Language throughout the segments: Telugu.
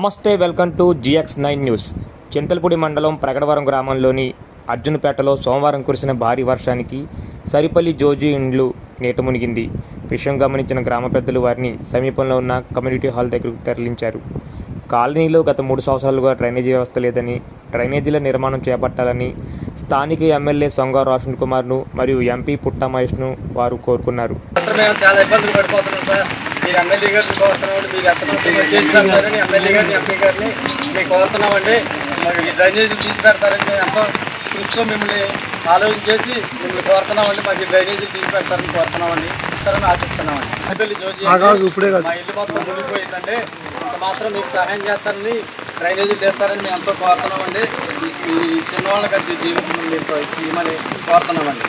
నమస్తే welcome to GX nine news. Chintalapudi మండలం ప్రగడవరం గ్రామంలోని అర్జునపేటలో సోమవారం కురిసిన భారీ వర్షానికి సరిపల్లి జోజు ఇండ్లు నీట మునిగింది. విషయం గమనించిన గ్రామ పెద్దలు వారిని సమీపంలో ఉన్న కమ్యూనిటీ హాల్ దగ్గరకు తరలించారు. కాలనీలో గత మూడు సంవత్సరాలుగా డ్రైనేజీ వ్యవస్థ లేదని డ్రైనేజీల నిర్మాణం చేపట్టాలని స్థానిక ఎమ్మెల్యే సొంగ రోషన్ కుమార్ను మరియు ఎంపీ పుట్ట మహేష్ను వారు కోరుకున్నారు. మేము చాలా ఇబ్బందులు పడిపోతున్నాం సార్. మీరు ఎమ్మెల్యే గారిని కోరుతున్నామండి మీరు ఎంత చేసి పెడతారని ఎమ్మెల్యే గారిని ఎంపీ గారిని మేము కోరుతున్నామండి. మాకు ఈ డ్రైనేజీ తీసి పెడతారని మేము ఎంతో కృషితో మిమ్మల్ని ఆలోచన చేసి మిమ్మల్ని కోరుతున్నామండి. మాకు ఈ డ్రైనేజీ తీసి పెడతారని కోరుతున్నామండి. ఇస్తారని ఆశిస్తున్నామండి. ఎమ్మెల్యే జోజి మా ఇల్లు మొత్తం మునిగిపోయిందండి. ఇంత మాత్రం మీకు సహాయం చేస్తారని డ్రైనేజీ తీస్తారని మేము ఎంతో కోరుతున్నామండి. ఈ చిన్నవాళ్ళకి అది జీవితం మీరు ఇవ్వమని కోరుతున్నామండి.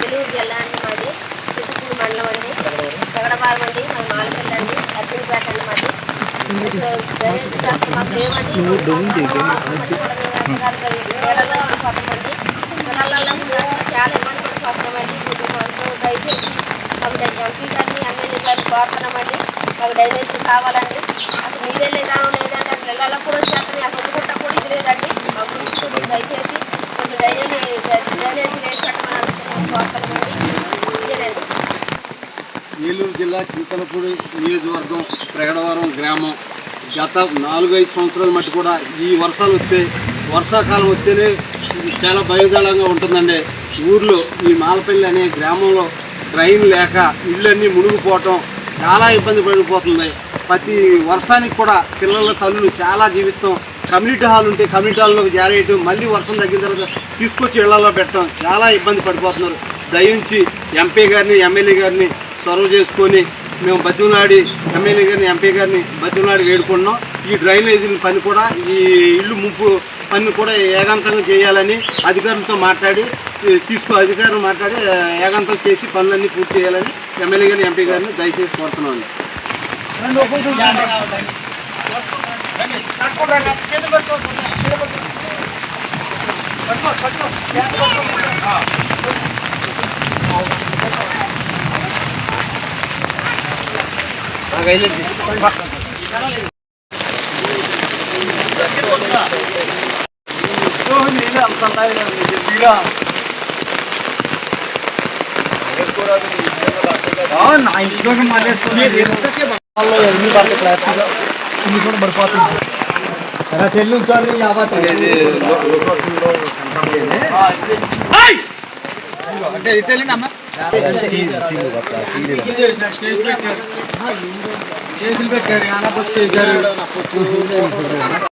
తెలుగు జిల్లా చిత్తూరు మండలం అండి. జగడపాలెం అండి మాది మాలపల్లి అండి అర్జునపేట అండి మాది మాకు లేవండి. నీళ్ళలో పడుతుంది పిల్లలలో చాలా ఇబ్బంది పడిపోతున్నామండి కొద్దిగా మాకు దయచేసి మాకు ఎంపీ గారిని ఎమ్మెల్యే గారిని కోరుతున్నామండి మాకు డైనేజ్ కావాలండి. అసలు నీరే లేదాను లేదండి అసలు ఇళ్ళలో కూడా వచ్చేస్తుంది అసలు ఒడ్డుకుంట కూడా ఇది లేదండి మా గురించి కొద్దిగా దయచేసి కొంచెం డ్రైనేజీ డ్రైనేజీ వేసి పెట్టమని కోరుతున్నామండి ఇదేనండి ఏలూరు జిల్లా చింతలపూడి నియోజకవర్గం ప్రగడవరం గ్రామం. గత నాలుగైదు సంవత్సరాల మట్టి కూడా ఈ వర్షాలు వస్తే వర్షాకాలం వస్తేనే చాలా భయదళంగా ఉంటుందండి. ఊర్లో ఈ మాలపల్లి అనే గ్రామంలో డ్రైన్ లేక ఇళ్ళన్నీ మునిగిపోవటం చాలా ఇబ్బంది పడిపోతుంది ప్రతి వర్షానికి కూడా పిల్లల తల్లులు చాలా జీవితం. కమ్యూనిటీ హాల్ ఉంటే కమ్యూనిటీ హాల్లోకి జారేయటం మళ్ళీ వర్షం తగ్గిన తర్వాత తీసుకొచ్చి ఇళ్ళలో పెట్టడం చాలా ఇబ్బంది పడిపోతున్నారు. దయించి ఎంపీ గారిని ఎమ్మెల్యే గారిని చొరవ చేసుకొని మేము బతిమలాడి ఎమ్మెల్యే గారిని ఎంపీ గారిని బతిమలాడి వేడుకున్నాం ఈ డ్రైనేజీల పని కూడా ఈ ఇల్లు ముప్పు పని కూడా ఏకాంతంగా చేయాలని అధికారులతో మాట్లాడి తీసుకో అధికారులు మాట్లాడి ఏకాంతం చేసి పనులన్నీ పూర్తి చేయాలని ఎమ్మెల్యే గారిని ఎంపీ గారిని దయచేసి కోరుతున్నాను నా ఇంట్లో మళ్ళీ ఇన్ని కూడా పడిపోతుంది అలా తెల్లు సార్ అంటే ఇటు స్టేజ్ పెట్టారు స్టేజ్ పెట్టారు ఆనపొచ్చు చేశారు